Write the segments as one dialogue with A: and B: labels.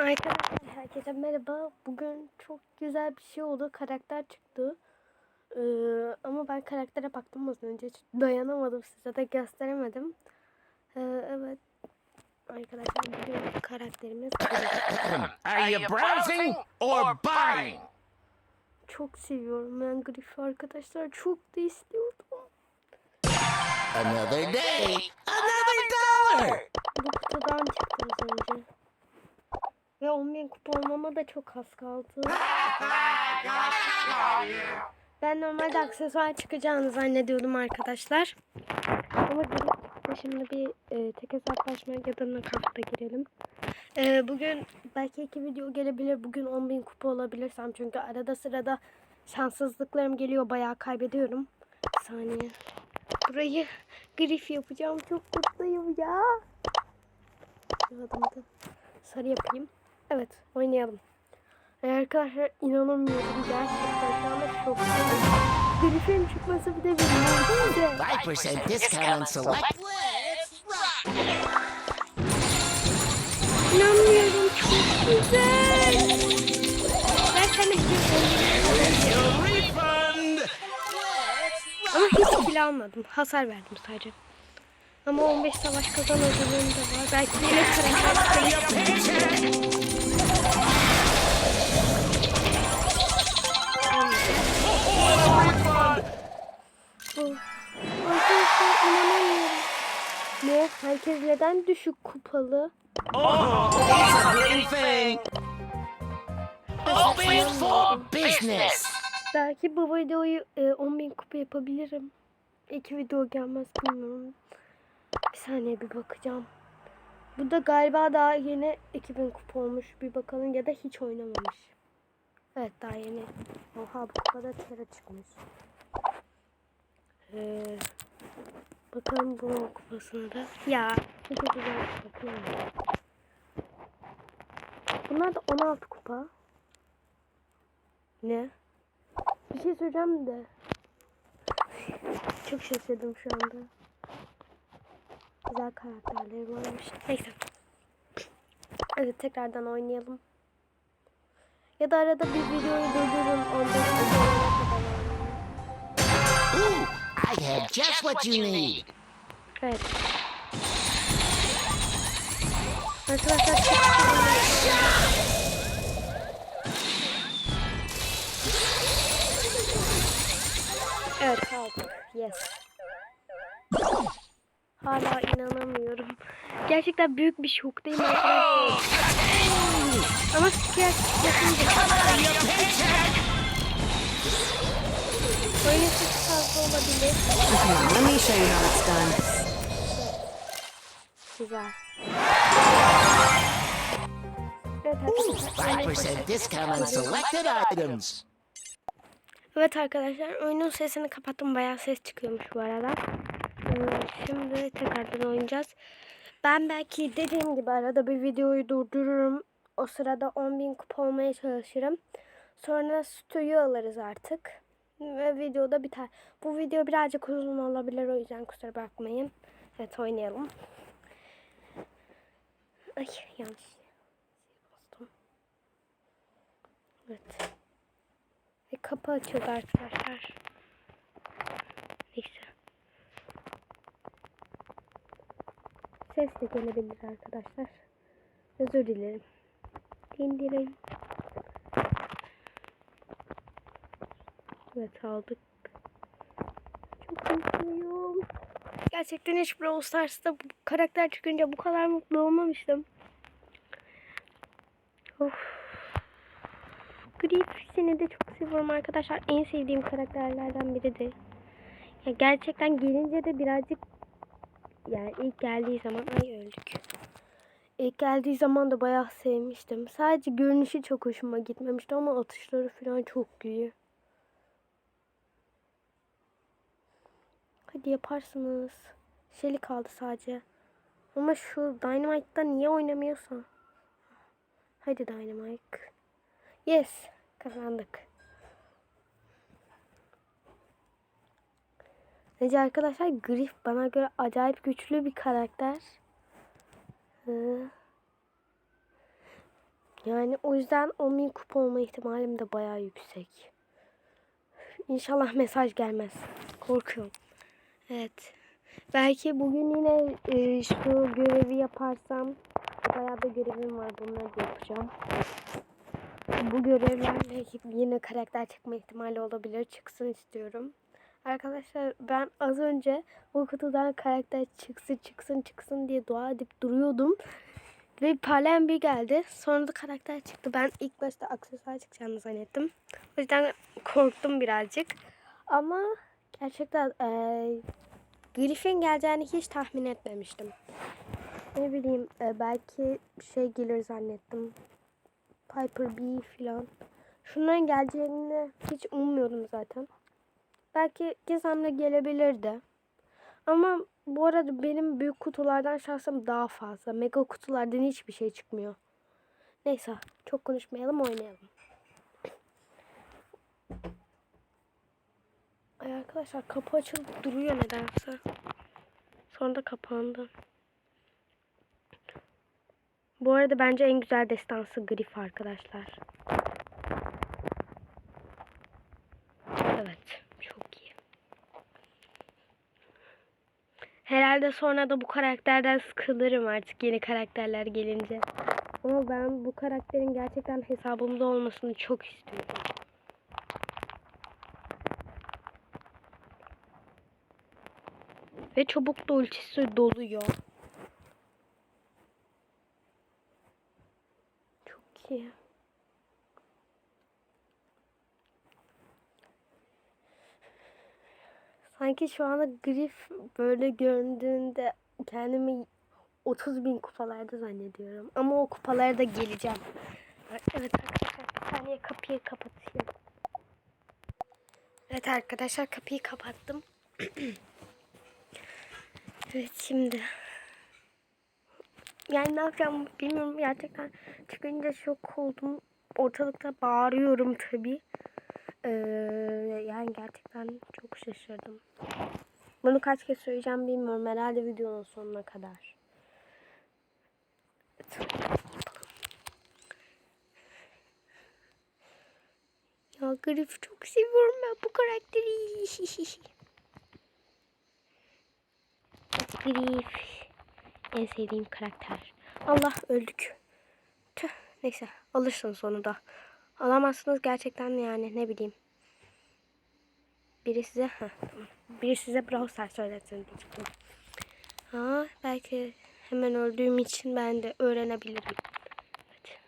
A: Arkadaşlar herkese merhaba. Bugün çok güzel bir şey oldu. Karakter çıktı. Ee, ama ben karaktere baktım az önce. Hiç dayanamadım size de gösteremedim. Ee, evet. Arkadaşlar bugün karakterimiz
B: Are you browsing or buying?
A: çok seviyorum ben Griff'i arkadaşlar. Çok da istiyordum.
B: Another day, another dollar.
A: Bu kutudan çıktı az önce. Ve 10.000 kupa olmama da çok az kaldı. Ben normalde aksesuar çıkacağını zannediyordum arkadaşlar. Ama şimdi bir e, tek hesaplaşma ya da nakavta girelim. E, bugün belki iki video gelebilir. Bugün 10.000 kupa olabilirsem. Çünkü arada sırada şanssızlıklarım geliyor. Bayağı kaybediyorum. Bir saniye. Burayı grif yapacağım. Çok mutluyum ya. Sarı yapayım. Evet oynayalım. Ee, arkadaşlar inanamıyorum gerçekten şu anda şoktayım. Grif'in çıkması bir de bilmiyorum de.
B: 5% discount on select.
A: İnanmıyorum çok güzel. Ben sana
B: Refund.
A: Ama hiç kill almadım. Hasar verdim sadece. Ama 15 savaş kazan ödülüm de var. Belki yine. Arkadaşlar inanamıyorum. Ne? Herkes neden düşük kupalı?
B: Oh.
A: Belki bu videoyu e, 10.000 kupa yapabilirim. İki video gelmez bilmiyorum. Bir saniye bir bakacağım. Bu da galiba daha yeni 2000 kupa olmuş. Bir bakalım ya da hiç oynamamış. Evet daha yeni. Oha bu kupada tera çıkmış. Ee, bakalım bu kupasına da. Ya çok güzel bakıyorum. Bunlar da 16 kupa. Ne? Bir şey söyleyeceğim de. Çok şaşırdım şu anda. Güzel karakterleri varmış. Neyse. Evet tekrardan oynayalım. Ya da arada bir videoyu durdurun. 15 dakikaya kadar oynayalım.
B: Ooh, I have just what you need.
A: Evet. Arkadaşlar çok Evet aldık. Yes. Hala inanamıyorum. Gerçekten büyük bir şoktayım arkadaşlar. Ama sıkıyak yapınca oyunun sesi fazla olabilir.
C: Let me show you how it's done.
A: Güzel. Evet arkadaşlar.
B: 5% discount on selected items.
A: Evet arkadaşlar oyunun sesini kapattım. Bayağı ses çıkıyormuş bu arada. Şimdi tekrardan oynayacağız. Ben belki dediğim gibi arada bir videoyu durdururum. O sırada 10.000 kupa olmaya çalışırım. Sonra stüdyo alırız artık. Ve videoda biter. Bu video birazcık uzun olabilir o yüzden kusura bakmayın. Evet oynayalım. Ay yanlış. Evet. Ve kapı açıldı arkadaşlar. Neyse. Ses de gelebilir arkadaşlar. Özür dilerim. Dindirin. Evet aldık. Çok mutluyum. Gerçekten hiç Brawl Stars'ta bu karakter çıkınca bu kadar mutlu olmamıştım. Of. Grif seni de çok seviyorum arkadaşlar. En sevdiğim karakterlerden biridir. Ya gerçekten gelince de birazcık yani ilk geldiği zaman ay öldük. İlk geldiği zaman da bayağı sevmiştim. Sadece görünüşü çok hoşuma gitmemişti ama atışları falan çok iyi. Hadi yaparsınız. Şeli kaldı sadece. Ama şu Dynamite'da niye oynamıyorsa? Hadi Dynamite. Yes. Kazandık. Nece arkadaşlar Griff bana göre acayip güçlü bir karakter. Ee, Yani o yüzden 10.000 kupa olma ihtimalim de bayağı yüksek. İnşallah mesaj gelmez. Korkuyorum. Evet. Belki bugün yine e, şu görevi yaparsam bayağı da görevim var. Bunları da yapacağım. Bu görevlerle yine karakter çıkma ihtimali olabilir. Çıksın istiyorum. Arkadaşlar ben az önce bu kutudan karakter çıksın çıksın çıksın diye dua edip duruyordum. Ve parlayan bir geldi. Sonra da karakter çıktı. Ben ilk başta aksesuar çıkacağını zannettim. O yüzden korktum birazcık. Ama gerçekten eee Griffin geleceğini hiç tahmin etmemiştim. Ne bileyim e, belki şey gelir zannettim. Piper B falan. Şunların geleceğini hiç ummuyordum zaten. Belki Gizem'le gelebilirdi. Ama bu arada benim büyük kutulardan şansım daha fazla. Mega kutulardan hiçbir şey çıkmıyor. Neyse çok konuşmayalım oynayalım. Ay arkadaşlar kapı açılıp duruyor nedense. Sonra da kapandı. Bu arada bence en güzel destansı Grif arkadaşlar. Evet. Çok iyi. Sonra da bu karakterden sıkılırım artık yeni karakterler gelince. Ama ben bu karakterin gerçekten hesabımda olmasını çok istiyorum. Ve çabuk da ultisi doluyor. Çok iyi. Sanki şu anda Grif böyle göründüğünde kendimi 30 bin kupalarda zannediyorum. Ama o kupalara da geleceğim. Evet arkadaşlar bir saniye kapıyı kapatayım. Evet arkadaşlar kapıyı kapattım. evet şimdi. Yani ne yapacağım bilmiyorum gerçekten. Çıkınca şok oldum. Ortalıkta bağırıyorum tabii. Ee, yani gerçekten çok şaşırdım. Bunu kaç kez söyleyeceğim bilmiyorum. Herhalde videonun sonuna kadar. Ya Grif çok seviyorum ben bu karakteri. Grif. En sevdiğim karakter. Allah öldük. Tüh. Neyse alırsın sonunda. Alamazsınız gerçekten yani ne bileyim. Biri size. Biri size Brawl Stars söylesin diyecektim. Ha, belki hemen öldüğüm için ben de öğrenebilirim. Evet.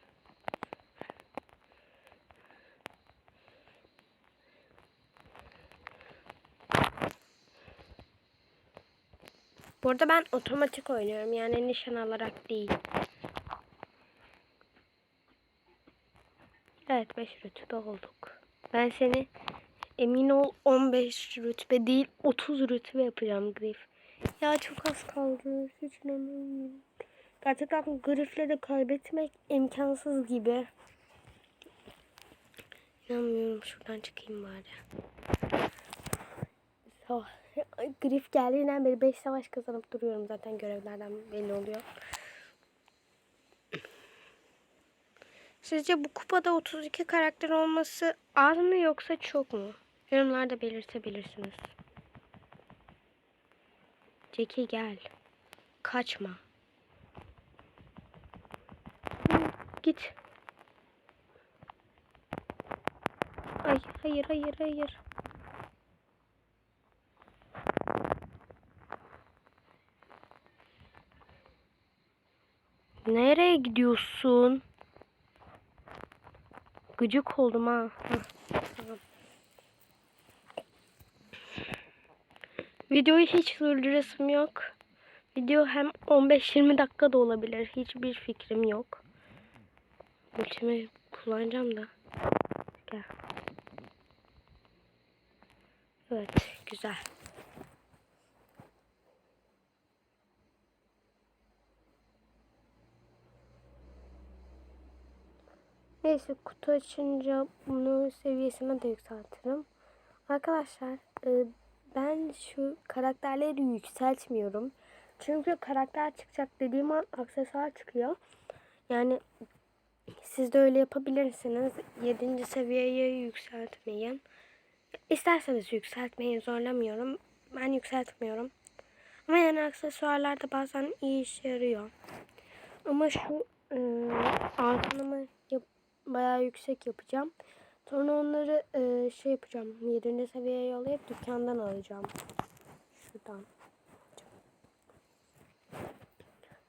A: Bu ben otomatik oynuyorum yani nişan alarak değil. Evet 5 rütbe olduk. Ben seni emin ol 15 rütbe değil 30 rütbe yapacağım Grif. Ya çok az kaldı. Hiç inanamıyorum. Gerçekten Grif'le de kaybetmek imkansız gibi. İnanmıyorum. Şuradan çıkayım bari. So, Grif geldiğinden beri 5 savaş kazanıp duruyorum zaten görevlerden belli oluyor. Sizce bu kupada 32 karakter olması az mı yoksa çok mu? Yorumlarda belirtebilirsiniz. Jackie gel. Kaçma. Git. Ay hayır hayır hayır. Nereye gidiyorsun? Gıcık oldum ha. Heh, tamam. Videoyu hiç durdurasım yok. Video hem 15-20 dakika da olabilir. Hiçbir fikrim yok. Ultimi kullanacağım da. Gel. Evet, güzel. Neyse kutu açınca bunu seviyesine de yükseltirim. Arkadaşlar e, ben şu karakterleri yükseltmiyorum. Çünkü karakter çıkacak dediğim an aksesuar çıkıyor. Yani Siz de öyle yapabilirsiniz. 7. seviyeye yükseltmeyin. İsterseniz yükseltmeyin zorlamıyorum. Ben yükseltmiyorum. Ama yani aksesuarlar da bazen iyi işe yarıyor. Ama şu e, yap, bayağı yüksek yapacağım. Sonra onları e, şey yapacağım. 7. seviyeye yollayıp dükkandan alacağım. Şuradan.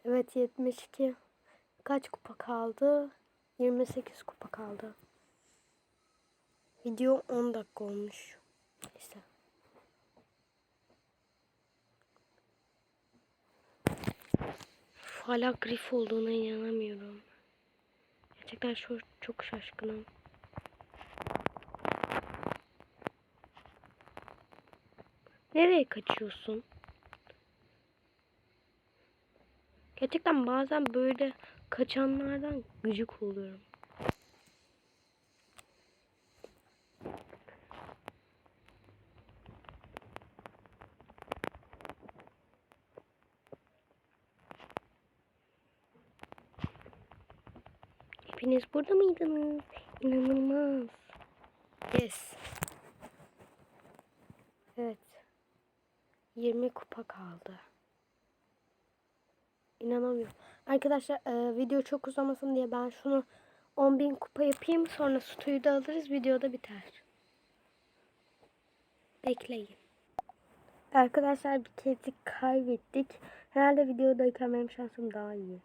A: Evet 72. Kaç kupa kaldı? 28 kupa kaldı. Video 10 dakika olmuş. Neyse. Hala grif olduğuna inanamıyorum. Gerçekten çok, çok şaşkınım. Nereye kaçıyorsun? Gerçekten bazen böyle kaçanlardan gıcık oluyorum. Hepiniz burada mıydınız? İnanılmaz. Yes. Evet. 20 kupa kaldı. İnanamıyorum. Arkadaşlar e, video çok uzamasın diye ben şunu 10.000 kupa yapayım. Sonra suyu da alırız. Video da biter. Bekleyin. Arkadaşlar bir kezik kaybettik. Herhalde videodayken benim şansım daha iyi.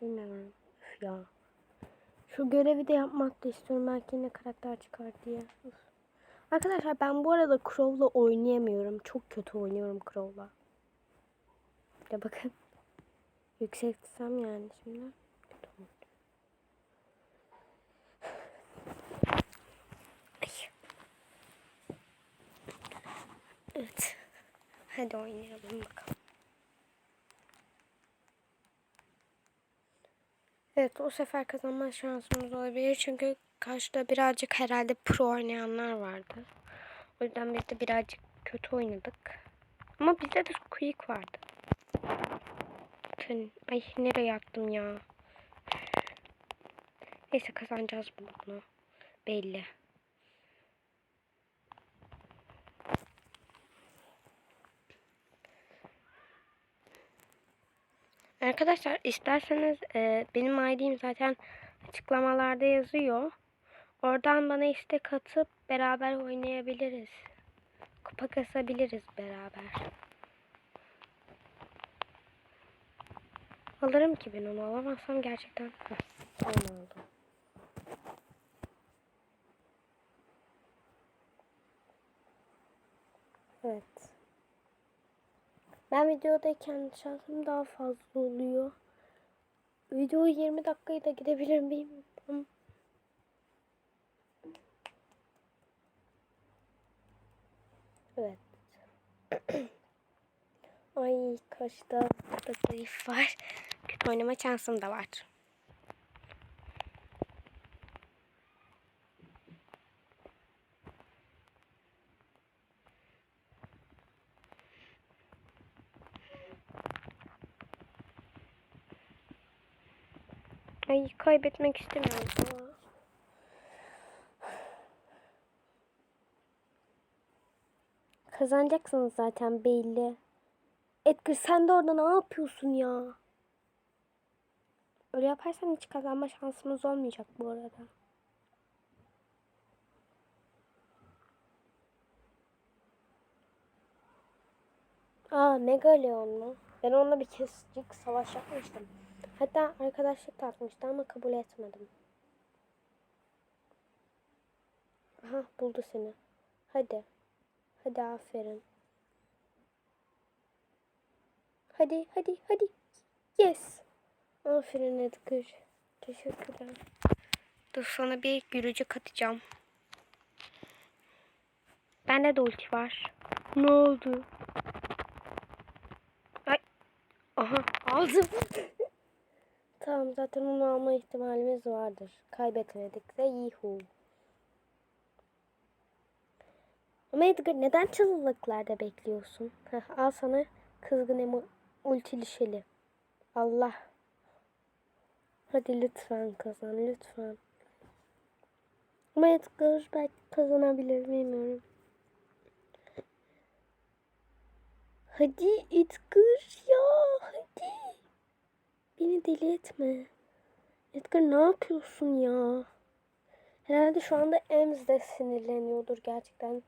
A: Bilmiyorum. Üf ya. Şu görevi de yapmak da istiyorum. Belki yine karakter çıkar diye. Üf. Arkadaşlar ben bu arada Crow'la oynayamıyorum. Çok kötü oynuyorum Crow'la. De bakın. Yükseltsem yani şimdi. Evet. Hadi oynayalım bakalım. Evet o sefer kazanma şansımız olabilir. Çünkü karşıda birazcık herhalde pro oynayanlar vardı. O yüzden biz de birazcık kötü oynadık. Ama bizde de quick vardı. Ay nereye attım ya. Neyse kazanacağız bunu. Belli. Arkadaşlar isterseniz e, benim ID'm zaten açıklamalarda yazıyor. Oradan bana istek atıp beraber oynayabiliriz. Kupa kasabiliriz beraber. Alırım ki ben onu alamazsam gerçekten. Heh, tamam aldım. Evet. Ben videodayken şansım daha fazla oluyor. Video 20 dakikayı da gidebilir miyim? Evet. Ay kaçta da zayıf var. Kötü oynama şansım da var. Ay kaybetmek istemiyorum. Kazanacaksınız zaten belli. Edgar sen de orada ne yapıyorsun ya? Öyle yaparsan hiç kazanma şansımız olmayacak bu arada. Aa Megaleon mu? Ben onunla bir kesecik savaş yapmıştım. Hatta arkadaşlık da atmıştı ama kabul etmedim. Aha buldu seni. Hadi. Hadi aferin. Hadi hadi hadi. Yes. Aferin Edgar. Teşekkürler. Dur sana bir gülücük atacağım. Bende de ulti var. Ne oldu? Ay. Aha aldım. Tamam zaten onu alma ihtimalimiz vardır. Kaybetmedik de yuhu. Ama Edgar neden çalılıklarda bekliyorsun? Heh, al sana kızgın emo ultilişeli. Allah. Hadi lütfen kazan lütfen. Ama Edgar belki kazanabilir bilmiyorum. Hadi Edgar ya hadi. Beni deli etme. Edgar ne yapıyorsun ya? Herhalde şu anda Ems de sinirleniyordur gerçekten.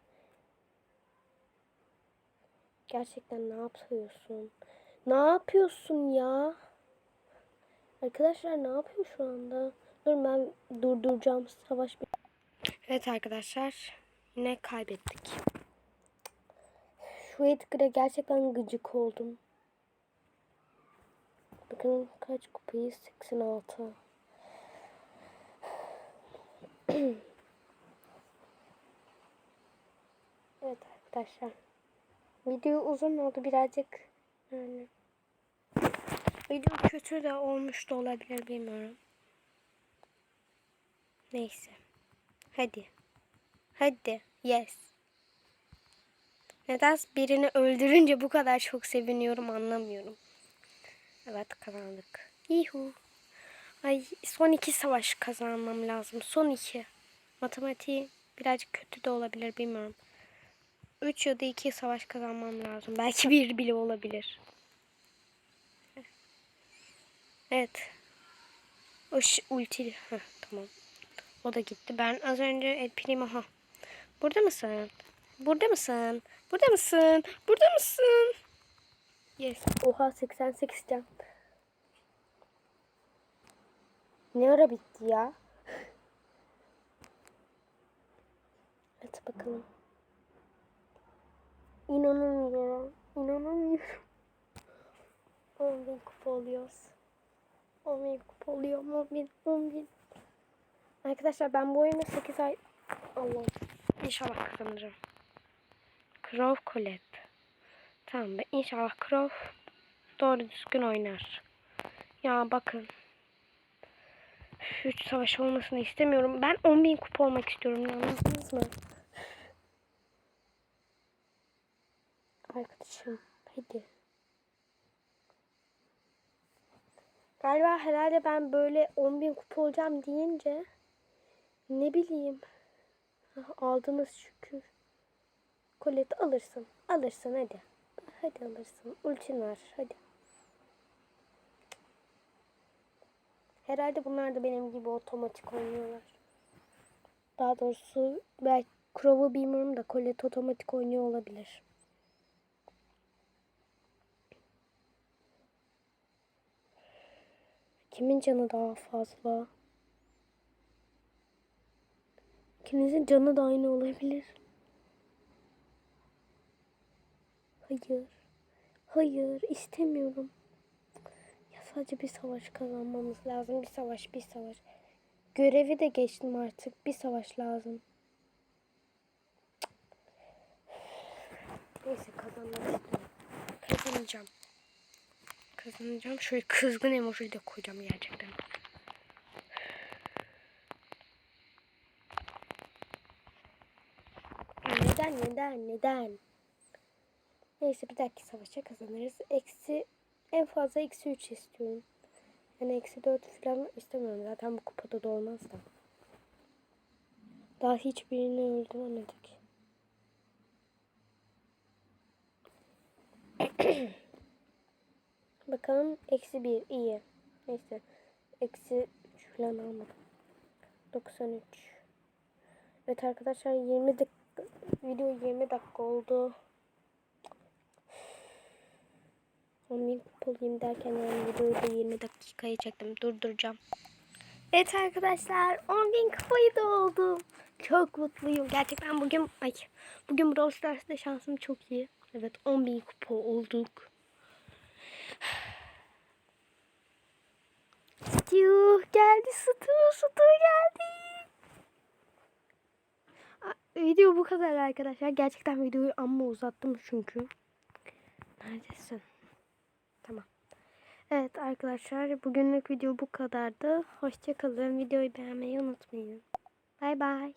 A: Gerçekten ne yapıyorsun? Ne yapıyorsun ya? Arkadaşlar ne yapıyor şu anda? Dur ben durduracağım savaş. Evet arkadaşlar yine kaybettik. Şu Edgar'a gerçekten gıcık oldum. Bakın kaç kupayı? 86. evet arkadaşlar. Video uzun oldu birazcık. Yani video kötü de olmuş da olabilir bilmiyorum. Neyse. Hadi. Hadi. Yes. Neden birini öldürünce bu kadar çok seviniyorum anlamıyorum. Evet kazandık. Yuhu. Ay son iki savaş kazanmam lazım. Son iki. Matematiği birazcık kötü de olabilir bilmiyorum. 3 ya da 2 savaş kazanmam lazım. Belki bir bile olabilir. Evet. O ş- ulti. Heh, tamam. O da gitti. Ben az önce El Primo ha. Burada mısın? Burada mısın? Burada mısın? Burada mısın? Yes. Oha 88 can. Ne ara bitti ya? Hadi bakalım. İnanamıyorum. İnanamıyorum. 10 bin kupa oluyoruz. 10 bin kupa oluyor. 10 bin, 10 bin. Arkadaşlar ben bu oyunu 8 ay... Allah. İnşallah kazanırım. Crow Colette. Tamam ben inşallah Crow doğru düzgün oynar. Ya bakın. 3 savaş olmasını istemiyorum. Ben 10 bin kupa olmak istiyorum. Anladınız mı? Arkadaşım hadi. Galiba herhalde ben böyle 10 bin kupa olacağım deyince ne bileyim. Ah, Aldınız şükür. Kolet alırsın. Alırsın hadi. Hadi alırsın. Ultin var hadi. Herhalde bunlar da benim gibi otomatik oynuyorlar. Daha doğrusu belki Crow'u bilmiyorum da Colette otomatik oynuyor olabilir. Kimin canı daha fazla? İkinizin canı da aynı olabilir. Hayır. Hayır istemiyorum. Ya sadece bir savaş kazanmamız lazım. Bir savaş, bir savaş. Görevi de geçtim artık. Bir savaş lazım. Neyse kazanmak. Kazanacağım. Kazanacağım. Şöyle kızgın emoji de koyacağım gerçekten. Neden, neden, neden? Neyse bir dahaki savaşa kazanırız. Eksi en fazla eksi 3 istiyorum. Yani eksi 4 falan istemiyorum. Zaten bu kupada da olmaz da. Daha hiçbirini öldüremedik. Bakalım eksi 1 iyi. Neyse. Eksi 3 falan almadım. 93. Evet arkadaşlar 20 dakika video 20 dakika oldu. 10 bin olayım derken yani videoyu da 20 dakikaya çektim. Durduracağım. Evet arkadaşlar 10 bin kupayı da oldum. Çok mutluyum. Gerçekten bugün ay bugün Brawl Stars'ta şansım çok iyi. Evet 10 bin kupa olduk. Stu geldi Stu Stu geldi. Video bu kadar arkadaşlar. Gerçekten videoyu amma uzattım çünkü. Neredesin? Evet arkadaşlar bugünlük video bu kadardı. Hoşçakalın. Videoyu beğenmeyi unutmayın. Bay bay.